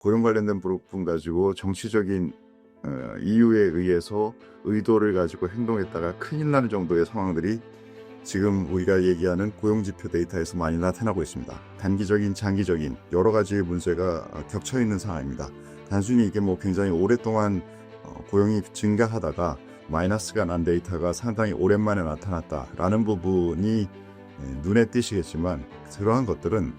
고용 관련된 부분 가지고 정치적인 어, 이유에 의해서 의도를 가지고 행동했다가 큰일 나는 정도의 상황들이 지금 우리가 얘기하는 고용 지표 데이터에서 많이 나타나고 있습니다. 단기적인, 장기적인 여러 가지의 문제가 어, 겹쳐 있는 상황입니다. 단순히 이게 뭐 굉장히 오랫동안 어, 고용이 증가하다가 마이너스가 난 데이터가 상당히 오랜만에 나타났다라는 부분이 예, 눈에 띄시겠지만 그러한 것들은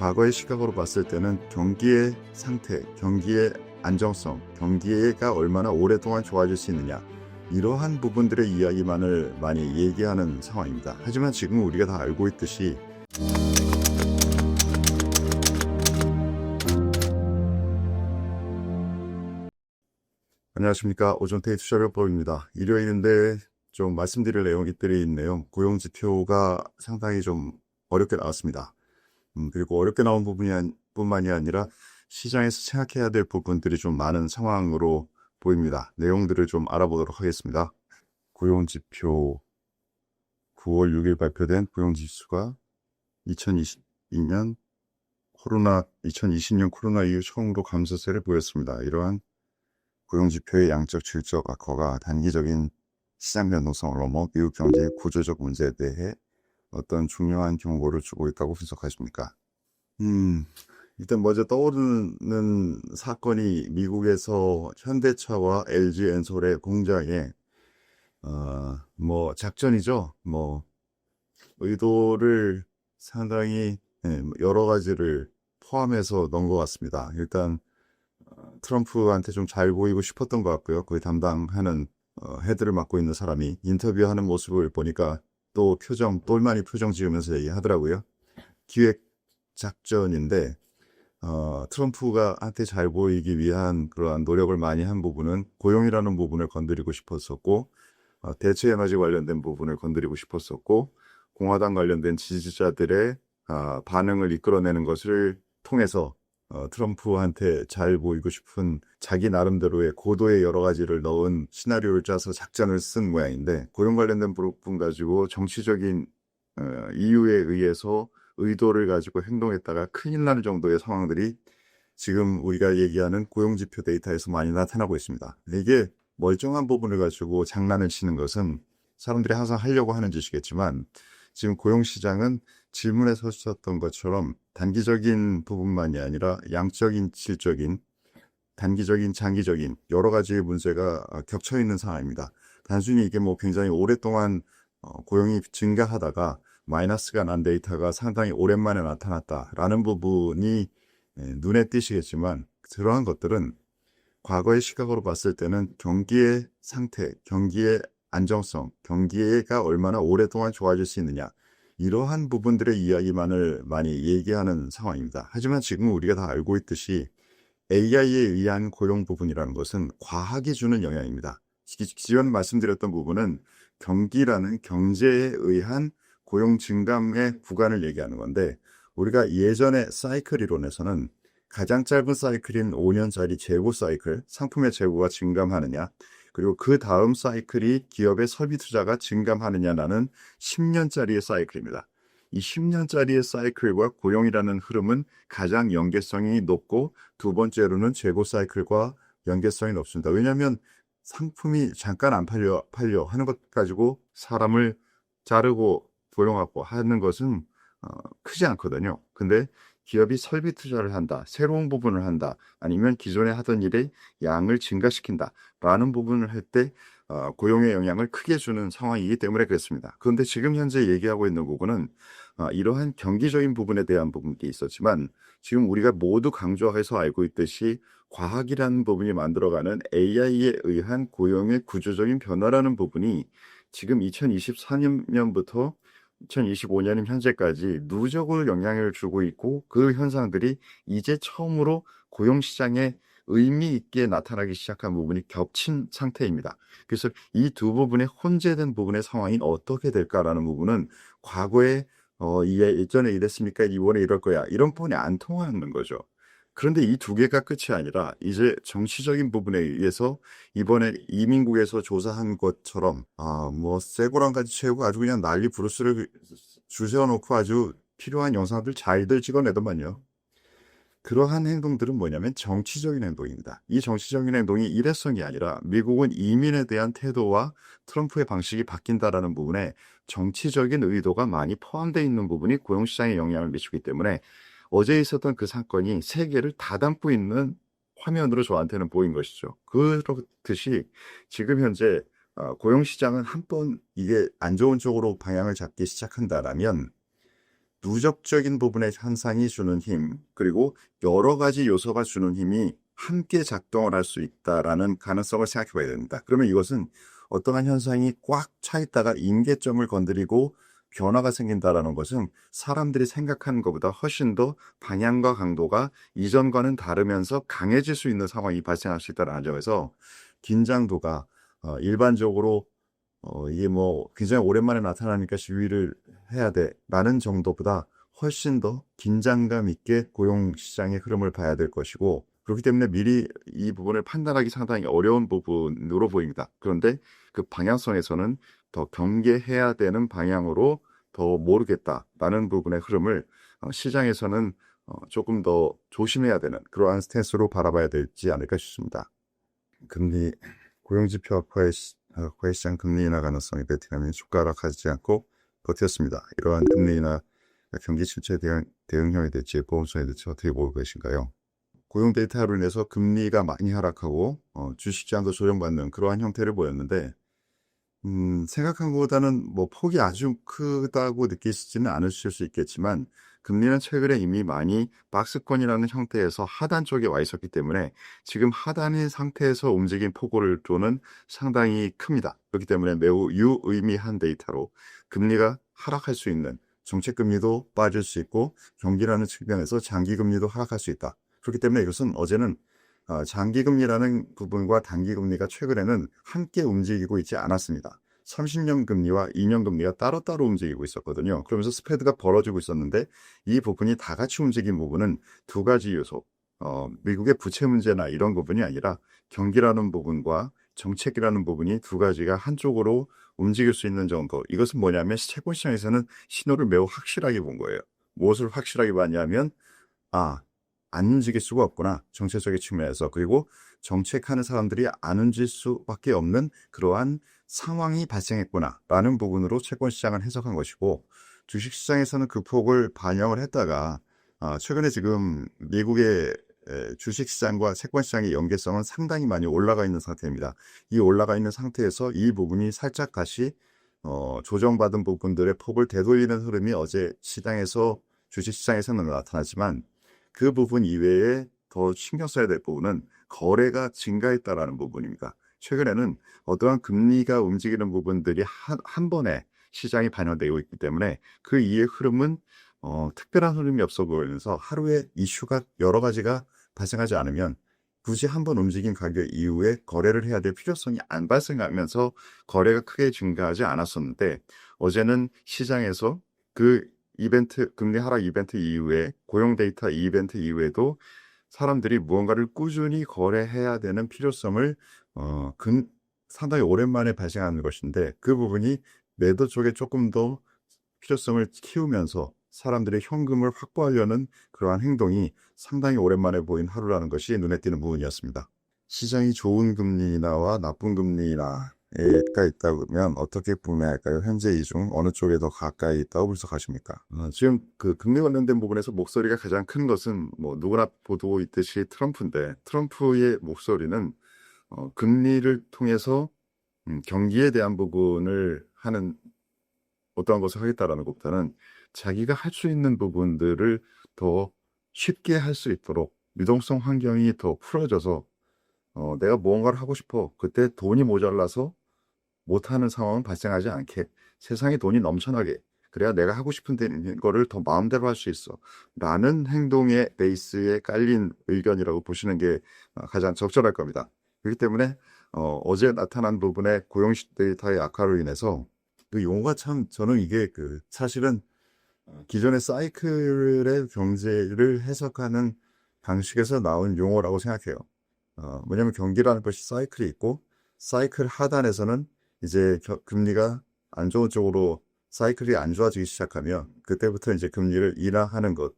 과거의 시각으로 봤을 때는 경기의 상태, 경기의 안정성, 경기가 얼마나 오랫동안 좋아질 수 있느냐 이러한 부분들의 이야기만을 많이 얘기하는 상황입니다. 하지만 지금 우리가 다 알고 있듯이 안녕하십니까 오전테이 투자별법입니다. 일요일인데 좀 말씀드릴 내용들이 있네요. 고용 지표가 상당히 좀 어렵게 나왔습니다. 음, 그리고 어렵게 나온 부분이 안- 뿐만이 아니라 시장에서 생각해야 될 부분들이 좀 많은 상황으로 보입니다. 내용들을 좀 알아보도록 하겠습니다. 고용 지표 9월 6일 발표된 고용 지수가 2022년 코로나 2020년 코로나 이후 처음으로 감소세를 보였습니다. 이러한 고용 지표의 양적 질적 악화가 단기적인 시장 변동성을 넘어 미국 경제의 구조적 문제에 대해 어떤 중요한 경고를 주고 있다고 분석하십니까? 음, 일단 먼저 떠오르는 사건이 미국에서 현대차와 LG 엔솔의 공장에 어, 뭐 작전이죠. 뭐 의도를 상당히 예, 여러 가지를 포함해서 넣은 것 같습니다. 일단 어, 트럼프한테 좀 잘 보이고 싶었던 것 같고요. 그 담당하는 어, 헤드를 맡고 있는 사람이 인터뷰하는 모습을 보니까 또 표정, 똘마니 표정 지으면서 얘기하더라고요. 기획 작전인데 어, 트럼프가 한테 잘 보이기 위한 그러한 노력을 많이 한 부분은 고용이라는 부분을 건드리고 싶었었고 어, 대체 에너지 관련된 부분을 건드리고 싶었었고 공화당 관련된 지지자들의 아, 반응을 이끌어내는 것을 통해서 어, 트럼프한테 잘 보이고 싶은 자기 나름대로의 고도의 여러 가지를 넣은 시나리오를 짜서 작전을 쓴 모양인데 고용 관련된 부분 가지고 정치적인 어, 이유에 의해서 의도를 가지고 행동했다가 큰일 나는 정도의 상황들이 지금 우리가 얘기하는 고용 지표 데이터에서 많이 나타나고 있습니다. 이게 멀쩡한 부분을 가지고 장난을 치는 것은 사람들이 항상 하려고 하는 짓이겠지만 지금 고용 시장은 질문에서 하셨던 것처럼 단기적인 부분만이 아니라 양적인, 질적인, 단기적인, 장기적인 여러 가지의 문제가 겹쳐 있는 상황입니다. 단순히 이게 뭐 굉장히 오랫동안 어, 고용이 증가하다가 마이너스가 난 데이터가 상당히 오랜만에 나타났다라는 부분이 예, 눈에 띄시겠지만 그러한 것들은 과거의 시각으로 봤을 때는 경기의 상태, 경기의 안정성, 경기가 얼마나 오랫동안 좋아질 수 있느냐 이러한 부분들의 이야기만을 많이 얘기하는 상황입니다. 하지만 지금 우리가 다 알고 있듯이 AI에 의한 고용 부분이라는 것은 과학이 주는 영향입니다. 기- 기존 말씀드렸던 부분은 경기라는 경제에 의한 고용 증감의 구간을 얘기하는 건데 우리가 예전에 사이클 이론에서는 가장 짧은 사이클인 5년짜리 재고 사이클, 상품의 재고가 증감하느냐, 그리고 그 다음 사이클이 기업의 설비 투자가 증감하느냐라는 10년짜리의 사이클입니다. 이 10년짜리의 사이클과 고용이라는 흐름은 가장 연계성이 높고 두 번째로는 재고 사이클과 연계성이 높습니다. 왜냐하면 상품이 잠깐 안 팔려 팔려 하는 것 가지고 사람을 자르고 고용하고 하는 것은 어, 크지 않거든요. 근데 기업이 설비 투자를 한다, 새로운 부분을 한다, 아니면 기존에 하던 일의 양을 증가시킨다라는 부분을 할때 어, 고용의 영향을 크게 주는 상황이기 때문에 그렇습니다. 그런데 지금 현재 얘기하고 있는 부분은 어, 이러한 경기적인 부분에 대한 부분이 있었지만 지금 우리가 모두 강조해서 알고 있듯이 과학이라는 부분이 만들어가는 AI에 의한 고용의 구조적인 변화라는 부분이 지금 2024년부터 2025년 현재까지 누적으로 영향을 주고 있고 그 현상들이 이제 처음으로 고용시장에 의미 있게 나타나기 시작한 부분이 겹친 상태입니다. 그래서 이 두 부분의 혼재된 부분의 상황이 어떻게 될까라는 부분은 과거에 어, 이게 예전에 이랬습니까? 이번에 이럴 거야. 이런 부분이 안 통하는 거죠. 그런데 이 두 개가 끝이 아니라 이제 정치적인 부분에 의해서 이번에 이민국에서 조사한 것처럼 아, 뭐 쇠고랑 같이 채우고 아주 그냥 난리 부르스를 주세워놓고 아주 필요한 영상들 잘들 찍어내더만요. 그러한 행동들은 뭐냐면 정치적인 행동입니다. 이 정치적인 행동이 일회성이 아니라 미국은 이민에 대한 태도와 트럼프의 방식이 바뀐다라는 부분에 정치적인 의도가 많이 포함되어 있는 부분이 고용시장에 영향을 미치기 때문에 어제 있었던 그 사건이 세계를 다 담고 있는 화면으로 저한테는 보인 것이죠. 그렇듯이 지금 현재 어, 고용시장은 한 번 이게 안 좋은 쪽으로 방향을 잡기 시작한다라면 누적적인 부분의 현상이 주는 힘, 그리고 여러 가지 요소가 주는 힘이 함께 작동을 할 수 있다라는 가능성을 생각해 봐야 됩니다. 그러면 이것은 어떠한 현상이 꽉 차 있다가 임계점을 건드리고 변화가 생긴다라는 것은 사람들이 생각하는 것보다 훨씬 더 방향과 강도가 이전과는 다르면서 강해질 수 있는 상황이 발생할 수 있다는 점에서 긴장도가 어, 일반적으로 어, 이게 뭐 굉장히 오랜만에 나타나니까 시위를 해야 돼라는 정도보다 훨씬 더 긴장감 있게 고용 시장의 흐름을 봐야 될 것이고 그렇기 때문에 미리 이 부분을 판단하기 상당히 어려운 부분으로 보입니다. 그런데 그 방향성에서는 더 경계해야 되는 방향으로 더 모르겠다라는 부분의 흐름을 어, 시장에서는 어, 조금 더 조심해야 되는 그러한 스탠스로 바라봐야 되지 않을까 싶습니다. 금리 고용지표 악화의 시- 악화의 시장 금리 인하 가능성이 베트남이 주가락하지 않고 버텼습니다. 이러한 금리 인하 경기 침체 대응, 대응형이 될지 보험성이 될지 어떻게 보고 계신가요? 고용 데이터로 인해서 금리가 많이 하락하고 어, 주식시장도 조정받는 그러한 형태를 보였는데 음, 생각한 것보다는 뭐 폭이 아주 크다고 느끼시지는 않으실 수 있겠지만 금리는 최근에 이미 많이 박스권이라는 형태에서 하단 쪽에 와 있었기 때문에 지금 하단인 상태에서 움직인 폭으로는 상당히 큽니다. 그렇기 때문에 매우 유의미한 데이터로 금리가 하락할 수 있는 정책 금리도 빠질 수 있고 경기라는 측면에서 장기 금리도 하락할 수 있다. 그렇기 때문에 이것은 어제는 어, 장기 금리라는 부분과 단기 금리가 최근에는 함께 움직이고 있지 않았습니다. 30년 금리와 2년 금리가 따로따로 움직이고 있었거든요. 그러면서 스프레드가 벌어지고 있었는데 이 부분이 다 같이 움직인 부분은 두 가지 요소. 어, 미국의 부채 문제나 이런 부분이 아니라 경기라는 부분과 정책이라는 부분이 두 가지가 한쪽으로 움직일 수 있는 정도. 이것은 뭐냐면 채권 시장에서는 신호를 매우 확실하게 본 거예요. 무엇을 확실하게 봤냐면 아, 안 움직일 수가 없구나. 정책적인 측면에서. 그리고 정책하는 사람들이 안 움직일 수밖에 없는 그러한 상황이 발생했구나. 라는 부분으로 채권 시장을 해석한 것이고, 주식 시장에서는 그 폭을 반영을 했다가, 아, 최근에 지금 미국의 에, 주식 시장과 채권 시장의 연계성은 상당히 많이 올라가 있는 상태입니다. 이 올라가 있는 상태에서 이 부분이 살짝 다시 어, 조정받은 부분들의 폭을 되돌리는 흐름이 어제 시장에서 주식 시장에서는 나타났지만 그 부분 이외에 더 신경 써야 될 부분은 거래가 증가했다라는 부분입니다. 최근에는 어떠한 금리가 움직이는 부분들이 한, 한 번에 시장이 반영되고 있기 때문에 그 이의 흐름은 어, 특별한 흐름이 없어 보이면서 하루에 이슈가 여러 가지가 발생하지 않으면 굳이 한 번 움직인 가격 이후에 거래를 해야 될 필요성이 안 발생하면서 거래가 크게 증가하지 않았었는데 어제는 시장에서 그 이벤트, 금리 하락 이벤트 이후에 고용 데이터 이벤트 이후에도 사람들이 무언가를 꾸준히 거래해야 되는 필요성을 어, 근, 상당히 오랜만에 발생하는 것인데 그 부분이 매도 쪽에 조금 더 필요성을 키우면서 사람들의 현금을 확보하려는 그러한 행동이 상당히 오랜만에 보인 하루라는 것이 눈에 띄는 부분이었습니다. 시장이 좋은 금리 인하와 나쁜 금리 인하 가 있다면 어떻게 구매할까요? 현재 이 중 어느 쪽에 더 가까이 있다고 분석하십니까? 어, 지금 그 금리 관련된 부분에서 목소리가 가장 큰 것은 뭐 누구나 보고 있듯이 트럼프인데 트럼프의 목소리는 어, 금리를 통해서 음, 경기에 대한 부분을 하는 어떠한 것을 하겠다라는 것보다는 자기가 할 수 있는 부분들을 더 쉽게 할 수 있도록 유동성 환경이 더 풀어져서 어, 내가 무언가를 하고 싶어. 그때 돈이 모자라서 못하는 상황은 발생하지 않게 세상에 돈이 넘쳐나게 그래야 내가 하고 싶은 데- 거를 더 마음대로 할 수 있어. 라는 행동의 베이스에 깔린 의견이라고 보시는 게 어, 가장 적절할 겁니다. 그렇기 때문에 어, 제 나타난 부분의 고용 데이터의 악화로 인해서 그 용어가 참 저는 이게 그 사실은 어, 기존의 사이클의 경제를 해석하는 방식에서 나온 용어라고 생각해요. 어, 뭐냐면 경기라는 것이 사이클이 있고 사이클 하단에서는 이제 겨- 금리가 안 좋은 쪽으로 사이클이 안 좋아지기 시작하면 그때부터 이제 금리를 인하하는 것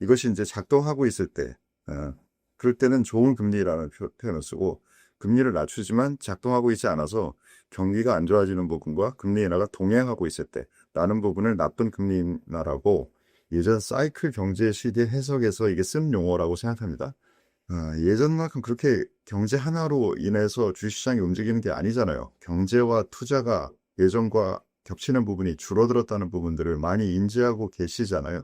이것이 이제 작동하고 있을 때, 어, 그럴 때는 좋은 금리라는 표- 표현을 쓰고, 금리를 낮추지만 작동하고 있지 않아서 경기가 안 좋아지는 부분과 금리 인하가 동행하고 있을 때, 라는 부분을 나쁜 금리 인하라고 예전 사이클 경제 시대 해석에서 이게 쓴 용어라고 생각합니다. 아, 예전만큼 그렇게 경제 하나로 인해서 주식시장이 움직이는 게 아니잖아요. 경제와 투자가 예전과 겹치는 부분이 줄어들었다는 부분들을 많이 인지하고 계시잖아요.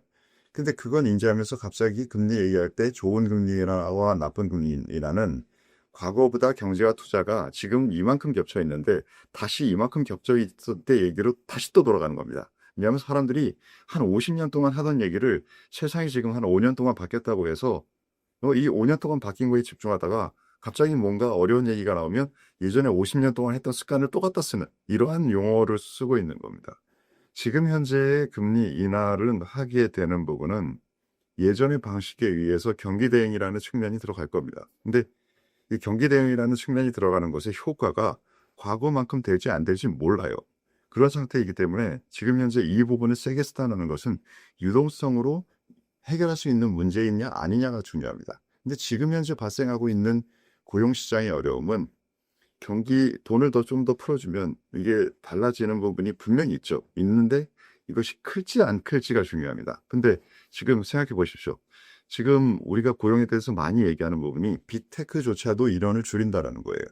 근데 그건 인지하면서 갑자기 금리 얘기할 때 좋은 금리와 나쁜 금리라는 과거보다 경제와 투자가 지금 이만큼 겹쳐 있는데 다시 이만큼 겹쳐 있을 때 얘기로 다시 또 돌아가는 겁니다. 왜냐하면 사람들이 한 50년 동안 하던 얘기를 세상이 지금 한 5년 동안 바뀌었다고 해서 어, 이 5년 동안 바뀐 거에 집중하다가 갑자기 뭔가 어려운 얘기가 나오면 예전에 50년 동안 했던 습관을 또 갖다 쓰는 이러한 용어를 쓰고 있는 겁니다. 지금 현재의 금리 인하를 하게 되는 부분은 예전의 방식에 의해서 경기 대응이라는 측면이 들어갈 겁니다. 근데 이 경기 대응이라는 측면이 들어가는 것의 효과가 과거만큼 될지 안 될지 몰라요. 그런 상태이기 때문에 지금 현재 이 부분을 세게 쓰다는 것은 유동성으로 해결할 수 있는 문제이냐 아니냐가 중요합니다. 근데 지금 현재 발생하고 있는 고용시장의 어려움은 경기 돈을 더좀더 풀어주면 이게 달라지는 부분이 분명히 있죠. 있는데 이것이 클지 안 클지가 중요합니다. 근데 지금 생각해 보십시오. 지금 우리가 고용에 대해서 많이 얘기하는 부분이 빅테크조차도 인원을 줄인다라는 거예요.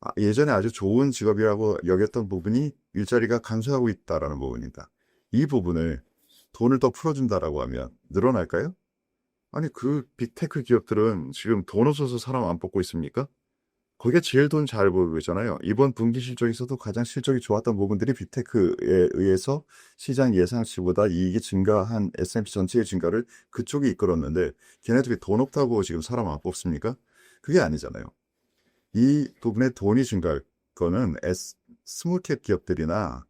아, 예전에 아주 좋은 직업이라고 여겼던 부분이 일자리가 감소하고 있다라는 부분입니다. 이 부분을 돈을 더 풀어준다라고 하면 늘어날까요? 아니 그 빅테크 기업들은 지금 돈 없어서 사람 안 뽑고 있습니까? 거기에 제일 돈 잘 벌고 있잖아요. 이번 분기 실적에서도 가장 실적이 좋았던 부분들이 빅테크에 의해서 시장 예상치보다 이익이 증가한 S&P 전체의 증가를 그쪽이 이끌었는데 걔네들이 돈 없다고 지금 사람 안 뽑습니까? 그게 아니잖아요. 이 부분에 돈이 증가할 거는 S, 스몰캡 기업들이나 아,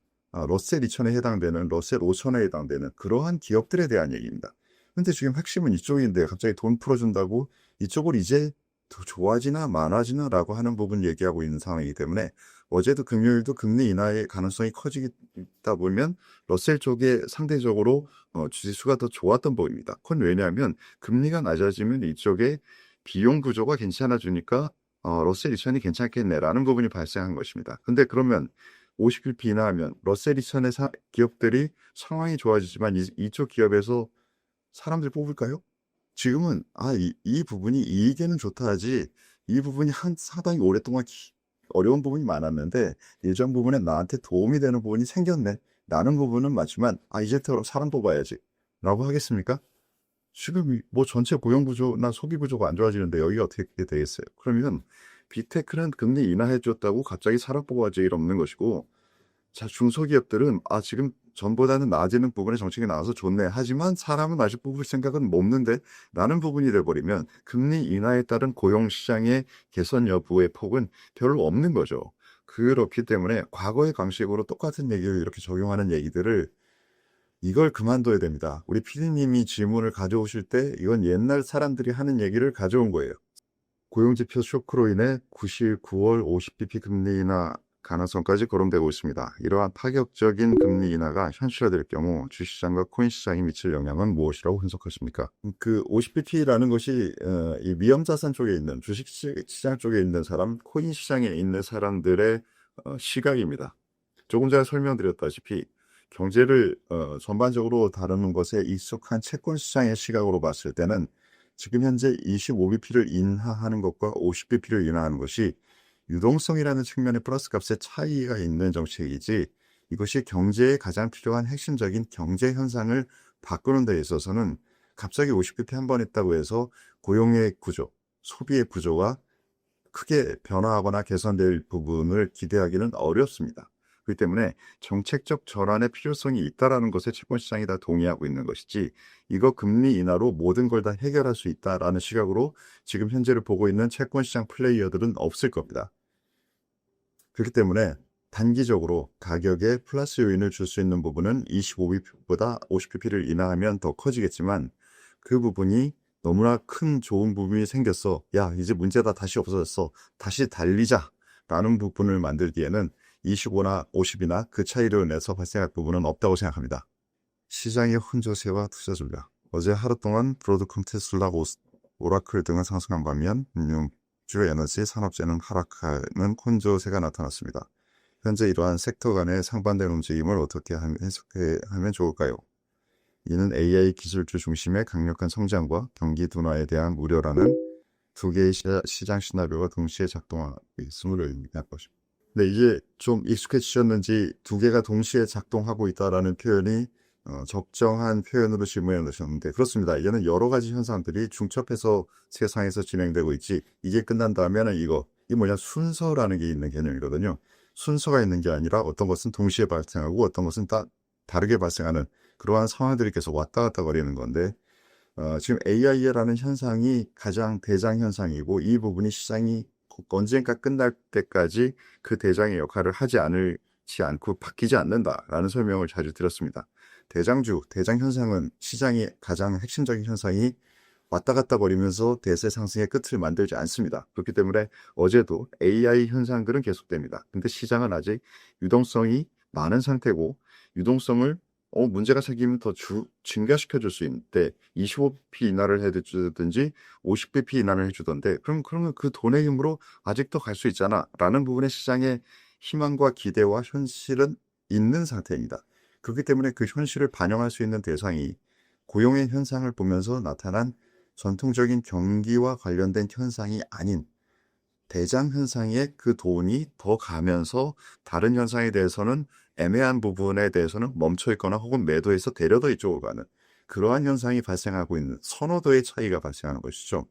러셀 2000에 해당되는 러셀 5000에 해당되는 그러한 기업들에 대한 얘기입니다. 근데 지금 핵심은 이쪽인데 갑자기 돈 풀어준다고 이쪽을 이제 더 좋아지나 많아지나 라고 하는 부분 얘기하고 있는 상황이기 때문에 어제도 금요일도 금리 인하의 가능성이 커지다 보면 러셀 쪽에 상대적으로 어, 주지수가 더 좋았던 부분입니다. 그건 왜냐하면 금리가 낮아지면 이쪽에 비용 구조가 괜찮아지니까 어, 러셀 2000이 괜찮겠네라는 부분이 발생한 것입니다. 근데 그러면 50bp 인하하면 러셀 2000의 사- 기업들이 상황이 좋아지지만 이, 이쪽 기업에서 사람들 뽑을까요? 지금은 아, 이, 이 부분이 이익에는 좋다 하지 이 부분이 한 상당히 오랫동안 기- 어려운 부분이 많았는데 예전 부분에 나한테 도움이 되는 부분이 생겼네 라는 부분은 맞지만 아 이제부터 사람 뽑아야지 라고 하겠습니까? 지금 이- 뭐 전체 고용 구조나 소비 구조가 안 좋아지는데 여기가 어떻게 되겠어요? 그러면 빅테크는 금리 인하해 줬다고 갑자기 사람 뽑아야지 일 없는 것이고 자 중소기업들은 아 지금 전보다는 나아지는 부분에 정책이 나와서 좋네 하지만 사람은 아직 뽑을 생각은 없는데 라는 부분이 돼버리면 금리 인하에 따른 고용시장의 개선 여부의 폭은 별로 없는 거죠. 그렇기 때문에 과거의 방식으로 똑같은 얘기를 이렇게 적용하는 얘기들을 이걸 그만둬야 됩니다. 우리 피디님이 질문을 가져오실 때 이건 옛날 사람들이 하는 얘기를 가져온 거예요. 고용지표 쇼크로 인해 9시 9월 50bp 금리 인하 가능성까지 거론되고 있습니다. 이러한 파격적인 금리 인하가 현실화될 경우 주시장과 코인 시장에 미칠 영향은 무엇이라고 분석하십니까? 그 50bp라는 것이 어, 이 위험자산 쪽에 있는 주식 시- 시장 쪽에 있는 사람, 코인 시장에 있는 사람들의 어, 시각입니다. 조금 전에 설명드렸다시피 경제를 어, 전반적으로 다루는 것에 익숙한 채권 시장의 시각으로 봤을 때는 지금 현재 25bp를 인하하는 것과 50bp를 인하하는 것이 유동성이라는 측면의 플러스 값의 차이가 있는 정책이지 이것이 경제에 가장 필요한 핵심적인 경제 현상을 바꾸는 데 있어서는 갑자기 50bp 한 번 했다고 해서 고용의 구조, 소비의 구조가 크게 변화하거나 개선될 부분을 기대하기는 어렵습니다. 그렇기 때문에 정책적 전환의 필요성이 있다라는 것에 채권 시장이 다 동의하고 있는 것이지 이거 금리 인하로 모든 걸 다 해결할 수 있다라는 시각으로 지금 현재를 보고 있는 채권 시장 플레이어들은 없을 겁니다. 그렇기 때문에 단기적으로 가격에 플러스 요인을 줄 수 있는 부분은 25bp보다 50bp를 인하하면 더 커지겠지만 그 부분이 너무나 큰 좋은 부분이 생겼어. 야, 이제 문제다 다시 없어졌어. 다시 달리자. 라는 부분을 만들기에는 25나 50이나 그 차이를 내서 발생할 부분은 없다고 생각합니다. 시장의 혼조세와 투자 전략. 어제 하루 동안 브로드컴, 테슬라, 오라클 등은 상승한 반면 주요 에너지 산업재는 하락하는 콘조세가 나타났습니다. 현재 이러한 섹터 간의 상반된 움직임을 어떻게 하- 해석하면 좋을까요? 이는 AI 기술주 중심의 강력한 성장과 경기 둔화에 대한 우려라는 두 개의 시- 시장 시나리오가 동시에 작동하고 있음을 의미할 것입니다. 근데 이제 좀 익숙해지셨는지 두 개가 동시에 작동하고 있다라는 표현이 어, 적정한 표현으로 질문해 넣으셨는데 그렇습니다. 이제는 여러 가지 현상들이 중첩해서 세상에서 진행되고 있지 이게 끝난다면 이거 이게 뭐냐 순서라는 게 있는 개념이거든요. 순서가 있는 게 아니라 어떤 것은 동시에 발생하고 어떤 것은 다 다르게 발생하는 그러한 상황들이 계속 왔다 갔다 거리는 건데 어, 지금 AI라는 현상이 가장 대장 현상이고 이 부분이 시장이 언젠가 끝날 때까지 그 대장의 역할을 하지 않을지 않고 바뀌지 않는다라는 설명을 자주 드렸습니다. 대장주, 대장 현상은 시장의 가장 핵심적인 현상이 왔다 갔다 거리면서 대세 상승의 끝을 만들지 않습니다. 그렇기 때문에 어제도 AI 현상들은 계속됩니다. 근데 시장은 아직 유동성이 많은 상태고 유동성을 어, 문제가 생기면 더 주, 증가시켜 줄 수 있는데 25p 인하를 해주든지 50bp 인하를 해주던데 그럼 그러면 그 돈의 힘으로 아직도 갈수 있잖아 라는 부분에 시장의 희망과 기대와 현실은 있는 상태입니다. 그렇기 때문에 그 현실을 반영할 수 있는 대상이 고용의 현상을 보면서 나타난 전통적인 경기와 관련된 현상이 아닌 대장 현상에 그 돈이 더 가면서 다른 현상에 대해서는 애매한 부분에 대해서는 멈춰 있거나 혹은 매도해서 데려다 이쪽으로 가는 그러한 현상이 발생하고 있는 선호도의 차이가 발생하는 것이죠.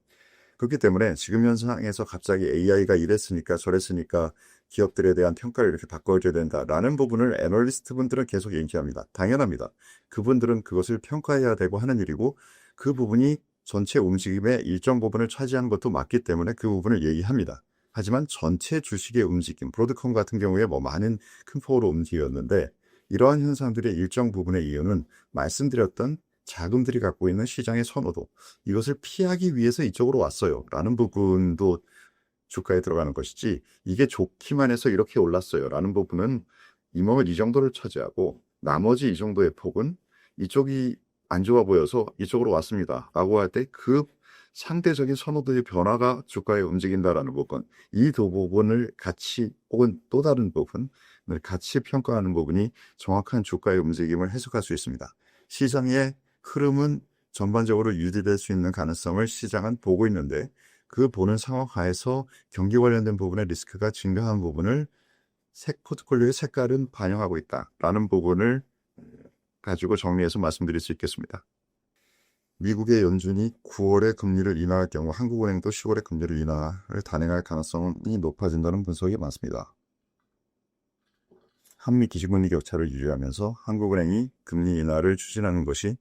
그렇기 때문에 지금 현상에서 갑자기 AI가 이랬으니까 저랬으니까 기업들에 대한 평가를 이렇게 바꿔줘야 된다라는 부분을 애널리스트 분들은 계속 얘기합니다. 당연합니다. 그분들은 그것을 평가해야 되고 하는 일이고 그 부분이 전체 움직임의 일정 부분을 차지하는 것도 맞기 때문에 그 부분을 얘기합니다. 하지만 전체 주식의 움직임, 브로드컴 같은 경우에 뭐 많은 큰 폭으로 움직였는데 이러한 현상들의 일정 부분의 이유는 말씀드렸던 자금들이 갖고 있는 시장의 선호도 이것을 피하기 위해서 이쪽으로 왔어요 라는 부분도 주가에 들어가는 것이지 이게 좋기만 해서 이렇게 올랐어요 라는 부분은 이몽을 이 정도를 차지하고 나머지 이 정도의 폭은 이쪽이 안 좋아 보여서 이쪽으로 왔습니다 라고 할 때 그 상대적인 선호도의 변화가 주가에 움직인다라는 부분 이 두 부분을 같이 혹은 또 다른 부분을 같이 평가하는 부분이 정확한 주가의 움직임을 해석할 수 있습니다. 시장의 흐름은 전반적으로 유지될 수 있는 가능성을 시장은 보고 있는데 그 보는 상황 하에서 경기 관련된 부분의 리스크가 증가한 부분을 색 포트폴리오의 색깔은 반영하고 있다라는 부분을 가지고 정리해서 말씀드릴 수 있겠습니다. 미국의 연준이 9월에 금리를 인하할 경우 한국은행도 10월에 금리를 인하를 단행할 가능성이 높아진다는 분석이 많습니다. 한미 기준금리 격차를 유지하면서 한국은행이 금리 인하를 추진하는 것이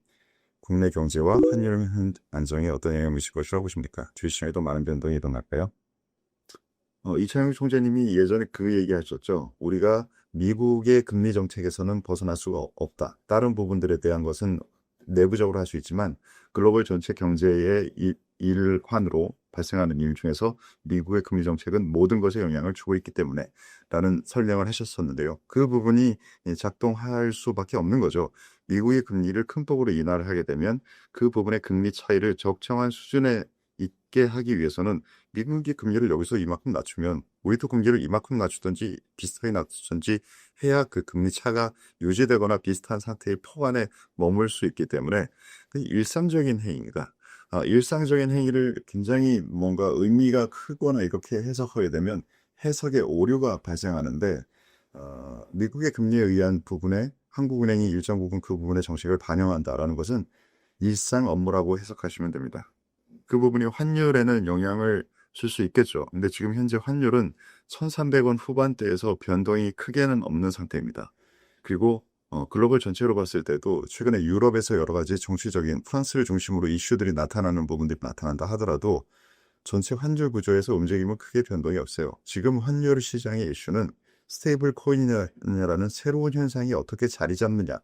국내 경제와 환율 안정에 어떤 영향을 미칠 것이라고 보십니까? 주식시장에도 많은 변동이 일어날까요? 어, 이창용 총재님이 예전에 그 얘기 하셨죠. 우리가 미국의 금리 정책에서는 벗어날 수가 없다. 다른 부분들에 대한 것은 내부적으로 할 수 있지만 글로벌 전체 경제의 일, 일환으로 발생하는 일 중에서 미국의 금리 정책은 모든 것에 영향을 주고 있기 때문에 라는 설명을 하셨었는데요. 그 부분이 작동할 수밖에 없는 거죠. 미국의 금리를 큰 폭으로 인하를 하게 되면 그 부분의 금리 차이를 적정한 수준에 있게 하기 위해서는 미국이 금리를 여기서 이만큼 낮추면 우리도 금리를 이만큼 낮추든지 비슷하게 낮추든지 해야 그 금리 차가 유지되거나 비슷한 상태의 폭 안에 머물 수 있기 때문에 그 일상적인 행위가 아, 일상적인 행위를 굉장히 뭔가 의미가 크거나 이렇게 해석하게 되면 해석의 오류가 발생하는데 어, 미국의 금리에 의한 부분에 한국은행이 일정 부분 그 부분의 정책을 반영한다라는 것은 일상 업무라고 해석하시면 됩니다. 그 부분이 환율에는 영향을 줄수 있겠죠. 근데 지금 현재 환율은 1,300원 후반대에서 변동이 크게는 없는 상태입니다. 그리고 어, 글로벌 전체로 봤을 때도 최근에 유럽에서 여러 가지 정치적인 프랑스를 중심으로 이슈들이 나타나는 부분들이 나타난다 하더라도 전체 환율 구조에서 움직임은 크게 변동이 없어요. 지금 환율 시장의 이슈는 스테이블 코인이라는 새로운 현상이 어떻게 자리 잡느냐,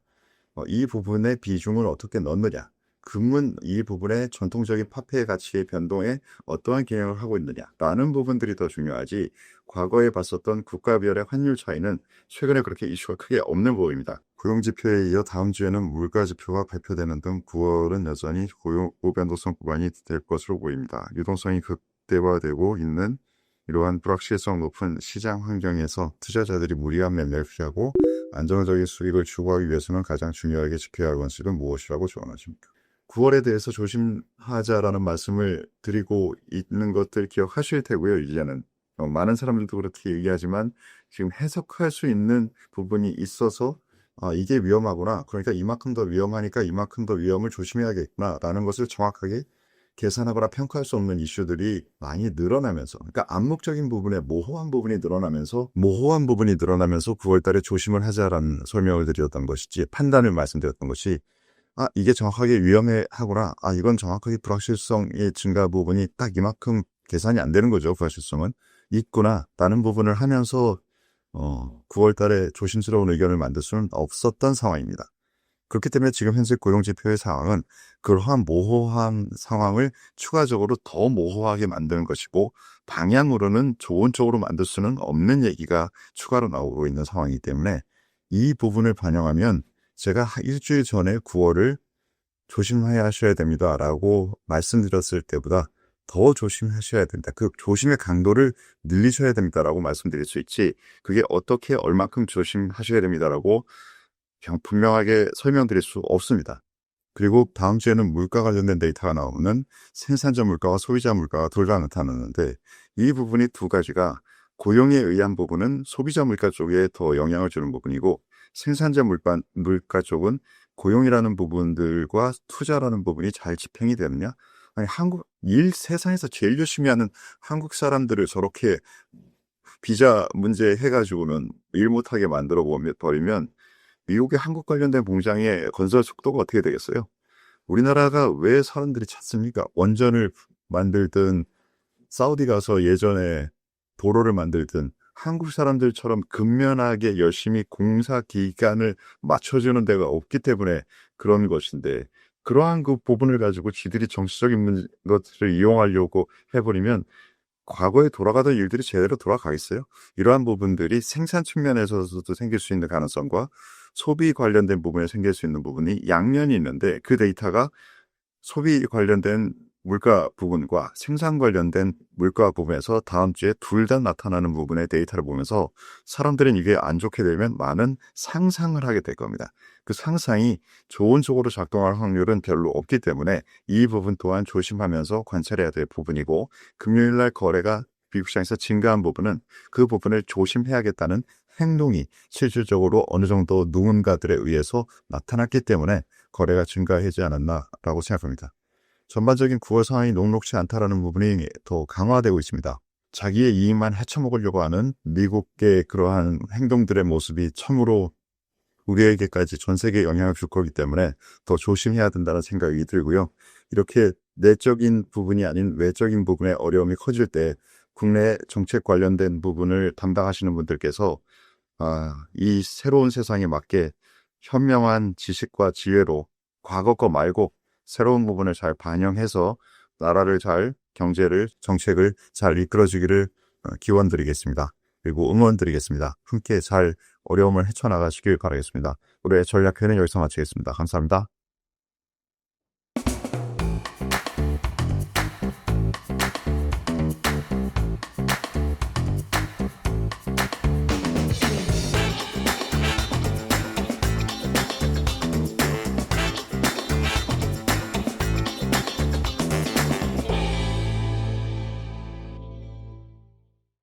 어, 이 부분의 비중을 어떻게 넣느냐, 금은 이 부분의 전통적인 화폐 가치의 변동에 어떠한 기능을 하고 있느냐라는 부분들이 더 중요하지 과거에 봤었던 국가별의 환율 차이는 최근에 그렇게 이슈가 크게 없는 부분입니다. 고용지표에 이어 다음 주에는 물가지표가 발표되는 등 9월은 여전히 고용 고변동성 구간이 될 것으로 보입니다. 유동성이 극대화되고 있는 이러한 불확실성 높은 시장 환경에서 투자자들이 무리한 매매를 피하고 안정적인 수익을 추구하기 위해서는 가장 중요하게 지켜야 할 원칙은 무엇이라고 조언하십니까? 9월에 대해서 조심하자라는 말씀을 드리고 있는 것들 기억하실 테고요. 이제는 어, 많은 사람들도 그렇게 얘기하지만 지금 해석할 수 있는 부분이 있어서 아, 이게 위험하구나. 그러니까 이만큼 더 위험하니까 이만큼 더 위험을 조심해야겠구나 라는 것을 정확하게 계산하거나 평가할 수 없는 이슈들이 많이 늘어나면서, 그러니까 암묵적인 부분에 모호한 부분이 늘어나면서, 모호한 부분이 늘어나면서 9월 달에 조심을 하자라는 설명을 드렸던 것이지, 판단을 말씀드렸던 것이, 아, 이게 정확하게 위험해 하구나. 아, 이건 정확하게 불확실성의 증가 부분이 딱 이만큼 계산이 안 되는 거죠. 불확실성은. 있구나. 라는 부분을 하면서, 어, 9월 달에 조심스러운 의견을 만들 수는 없었던 상황입니다. 그렇기 때문에 지금 현재 고용지표의 상황은 그러한 모호한 상황을 추가적으로 더 모호하게 만드는 것이고 방향으로는 좋은 쪽으로 만들 수는 없는 얘기가 추가로 나오고 있는 상황이기 때문에 이 부분을 반영하면 제가 일주일 전에 9월을 조심해야 하셔야 됩니다 라고 말씀드렸을 때보다 더 조심하셔야 된다. 그 조심의 강도를 늘리셔야 됩니다 라고 말씀드릴 수 있지. 그게 어떻게 얼마큼 조심하셔야 됩니다 라고 분명하게 설명드릴 수 없습니다. 그리고 다음 주에는 물가 관련된 데이터가 나오면 생산자 물가와 소비자 물가가 둘 다 나타나는데 이 부분이 두 가지가 고용에 의한 부분은 소비자 물가 쪽에 더 영향을 주는 부분이고 생산자 물가, 물가 쪽은 고용이라는 부분들과 투자라는 부분이 잘 집행이 되느냐? 아니 한국 일 세상에서 제일 열심히 하는 한국 사람들을 저렇게 비자 문제 해가지고면 일 못하게 만들어 버리면 미국의 한국 관련된 공장의 건설 속도가 어떻게 되겠어요? 우리나라가 왜 사람들이 찾습니까? 원전을 만들든 사우디 가서 예전에 도로를 만들든 한국 사람들처럼 근면하게 열심히 공사 기간을 맞춰주는 데가 없기 때문에 그런 것인데 그러한 그 부분을 가지고 지들이 정치적인 것들을 이용하려고 해버리면 과거에 돌아가던 일들이 제대로 돌아가겠어요? 이러한 부분들이 생산 측면에서도 생길 수 있는 가능성과 소비 관련된 부분에 생길 수 있는 부분이 양면이 있는데 그 데이터가 소비 관련된 물가 부분과 생산 관련된 물가 부분에서 다음 주에 둘 다 나타나는 부분의 데이터를 보면서 사람들은 이게 안 좋게 되면 많은 상상을 하게 될 겁니다. 그 상상이 좋은 쪽으로 작동할 확률은 별로 없기 때문에 이 부분 또한 조심하면서 관찰해야 될 부분이고 금요일 날 거래가 미국 시장에서 증가한 부분은 그 부분을 조심해야겠다는 행동이 실질적으로 어느 정도 누군가들에 의해서 나타났기 때문에 거래가 증가하지 않았나라고 생각합니다. 전반적인 9월 상황이 녹록치 않다라는 부분이 더 강화되고 있습니다. 자기의 이익만 헤쳐먹으려고 하는 미국의 그러한 행동들의 모습이 참으로 우리에게까지 전 세계에 영향을 줄 거기 때문에 더 조심해야 된다는 생각이 들고요. 이렇게 내적인 부분이 아닌 외적인 부분의 어려움이 커질 때 국내 정책 관련된 부분을 담당하시는 분들께서 아, 이 새로운 세상에 맞게 현명한 지식과 지혜로 과거 거 말고 새로운 부분을 잘 반영해서 나라를 잘 경제를 정책을 잘 이끌어주기를 어, 기원드리겠습니다. 그리고 응원드리겠습니다. 함께 잘 어려움을 헤쳐나가시길 바라겠습니다. 올해 전략회는 여기서 마치겠습니다. 감사합니다.